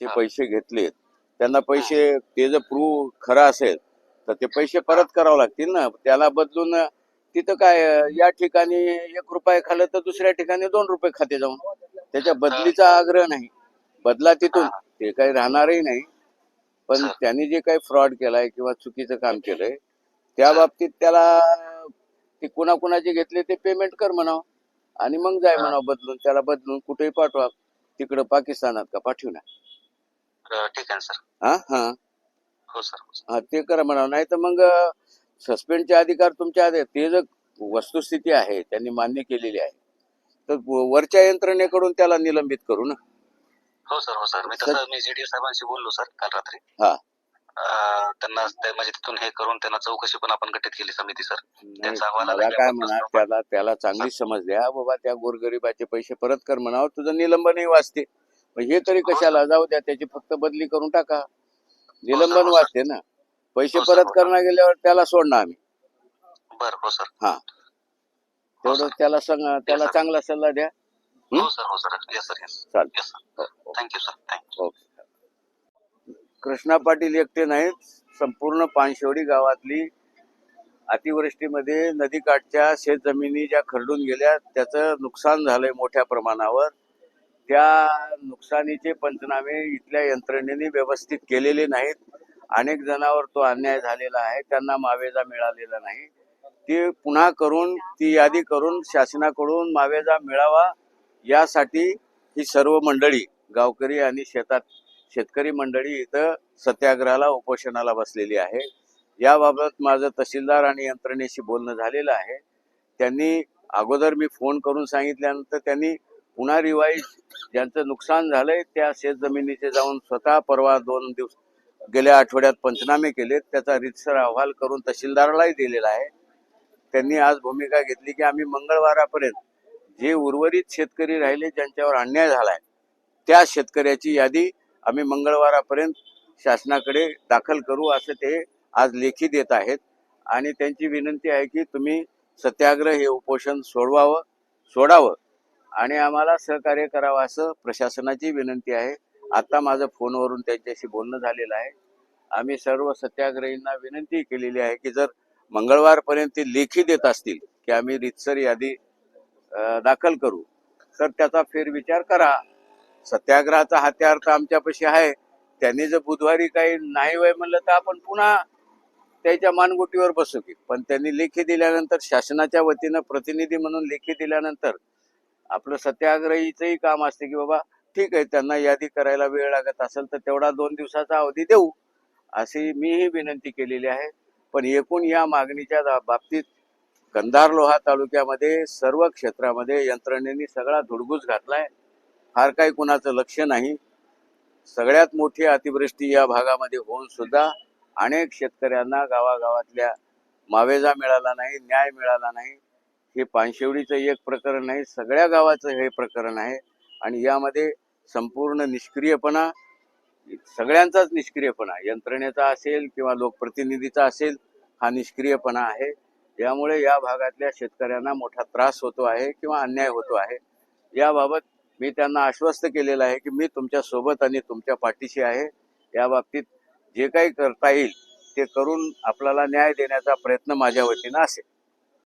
जे. पैसे घेतलेत त्यांना पैसे ते जर प्रूव्ह खरं असेल तर ते पैसे परत करावं लागतील ना. त्याला बदलून तिथं काय या ठिकाणी एक रुपये खाल्लं तर दुसऱ्या ठिकाणी दोन रुपये खाते जाऊन. त्याच्या बदलीचा आग्रह नाही. बदला तिथून. ते काही राहणारही नाही. पण. त्यांनी जे काही फ्रॉड केलाय किंवा चुकीचं काम केलंय त्या. बाबतीत त्याला ते कुणाकुणाचे घेतले ते पेमेंट कर म्हणावं. आणि मग जाय. म्हणावं बदलून. त्याला बदलून कुठेही पाठवा. तिकडं पाकिस्तानात का पाठवू ना अं, ठीक आहे ना सर हा हा. हो सर हो सर हा ते करा म्हणावं नाही तर मग सस्पेंडचे अधिकार तुमच्या आहेत. ते जर वस्तुस्थिती आहे त्यांनी मान्य केलेली आहे तर वरच्या यंत्रणेकडून त्याला निलंबित करू ना. हो सर हो सर मी तसं मी जीडीओ साहेबांशी बोललो सर काल रात्री. हा. अं, त्यांना ते म्हणजे तिथून हे करून त्यांना चौकशी पण आपण गठीत केली समिती सर नाही, त्यांचा अहवाल आला मला की काय आपण म्हणा त्याला त्याला चांगली समज द्या. बाबा त्या गोरगरिबाचे पैसे परत कर म्हणावं. तुझं निलंबनही वाचते. हे तरी कशाला? जाऊ द्या त्याची फक्त बदली करून टाका. निलंबन. वाचते ना. पैसे हो, परत हो, सर. करणं गेल्यावर त्याला सोडणार आम्ही. बरं हो सर. हा. तेवढं. त्याला सांग त्याला. चांगला सल्ला द्या. कृष्णा पाटील एकटे नाहीत. संपूर्ण पानशेवडी गावातली अतिवृष्टीमध्ये नदीकाठच्या शेतजमिनी ज्या खरडून गेल्या त्याचं नुकसान झालंय मोठ्या प्रमाणावर. त्या नुकसानीचे पंचनामे इथल्या यंत्रणेने व्यवस्थित केलेले नाहीत. अनेक जणांवर तो अन्याय झालेला आहे. त्यांना मावेजा मिळालेला नाही. ते पुन्हा करून ती यादी करून शासनाकडून मावेजा मिळावा यासाठी ही सर्व मंडळी गावकरी आणि शेतात शेतकरी मंडळी इथं सत्याग्रहाला उपोषणाला बसलेली आहे. याबाबत माझं तहसीलदार आणि यंत्रणेशी बोलणं झालेलं आहे. त्यांनी अगोदर मी फोन करून सांगितल्यानंतर त्यांनी पुन्हा रिवाईज ज्यांचं नुकसान झालंय त्या शेतजमिनीचे जाऊन स्वतः परवा दोन दिवस गेल्या आठवड्यात पंचनामे केलेत. त्याचा रितसर अहवाल करून तहसीलदारालाही दिलेला आहे. त्यांनी आज भूमिका घेतली की आम्ही मंगळवारापर्यंत जे उर्वरित शेतकरी राहिले ज्यांच्यावर अन्याय झालाय त्या शेतकऱ्याची यादी आम्ही मंगळवारापर्यंत शासनाकडे दाखल करू असं ते आज लेखी देत आहेत. आणि त्यांची विनंती आहे की तुम्ही सत्याग्रह हे उपोषण सोडवावं सोडावं. आणि आम्हाला सहकार्य करावं असं प्रशासनाची विनंती आहे. आता माझं फोनवरून त्यांच्याशी बोलणं झालेलं आहे. आम्ही सर्व सत्याग्रहींना विनंती केलेली आहे की जर मंगळवारपर्यंत ते लेखी देत असतील की आम्ही रितसर यादी दाखल करू तर त्याचा फेरविचार करा. सत्याग्रहाचा हत्यार तर आमच्यापाशी आहे. त्यांनी जर बुधवारी काही नाही वय म्हणलं तर आपण पुन्हा त्याच्या मानगुटीवर बसू की. पण त्यांनी लेखी दिल्यानंतर शासनाच्या वतीनं प्रतिनिधी म्हणून लेखी दिल्यानंतर आपलं सत्याग्रहीचंही काम असते की बाबा ठीक आहे त्यांना यादी करायला वेळ लागत असेल तर तेवढा दोन दिवसाचा अवधी देऊ अशी मीही विनंती केलेली आहे. पण एकूण या मागणीच्या बाबतीत कंधार लोहा तालुक्यामध्ये सर्व क्षेत्रामध्ये यंत्रणेने सगळा धुडगूस घातलाय. फार काही कुणाचं लक्ष नाही. सगळ्यात मोठी अतिवृष्टी या भागामध्ये होऊन सुद्धा अनेक शेतकऱ्यांना गावागावातल्या मावेजा मिळाला नाही न्याय मिळाला नाही. हे पानशेवडीचं एक प्रकरण नाही सगळ्या गावाचं हे प्रकरण आहे आणि यामध्ये संपूर्ण निष्क्रियपणा सगळ्यांचाच निष्क्रियपणा यंत्रणेचा असेल किंवा लोकप्रतिनिधीचा असेल हा निष्क्रियपणा आहे. यामुळे या भागातल्या शेतकऱ्यांना मोठा त्रास होतो आहे किंवा अन्याय होतो आहे. याबाबत मी त्यांना आश्वस्त केलेलं आहे की मी तुमच्यासोबत आणि तुमच्या पाठीशी आहे. या बाबतीत जे काही करता येईल ते करून आपल्याला न्याय देण्याचा प्रयत्न माझ्या वतीनं असेल.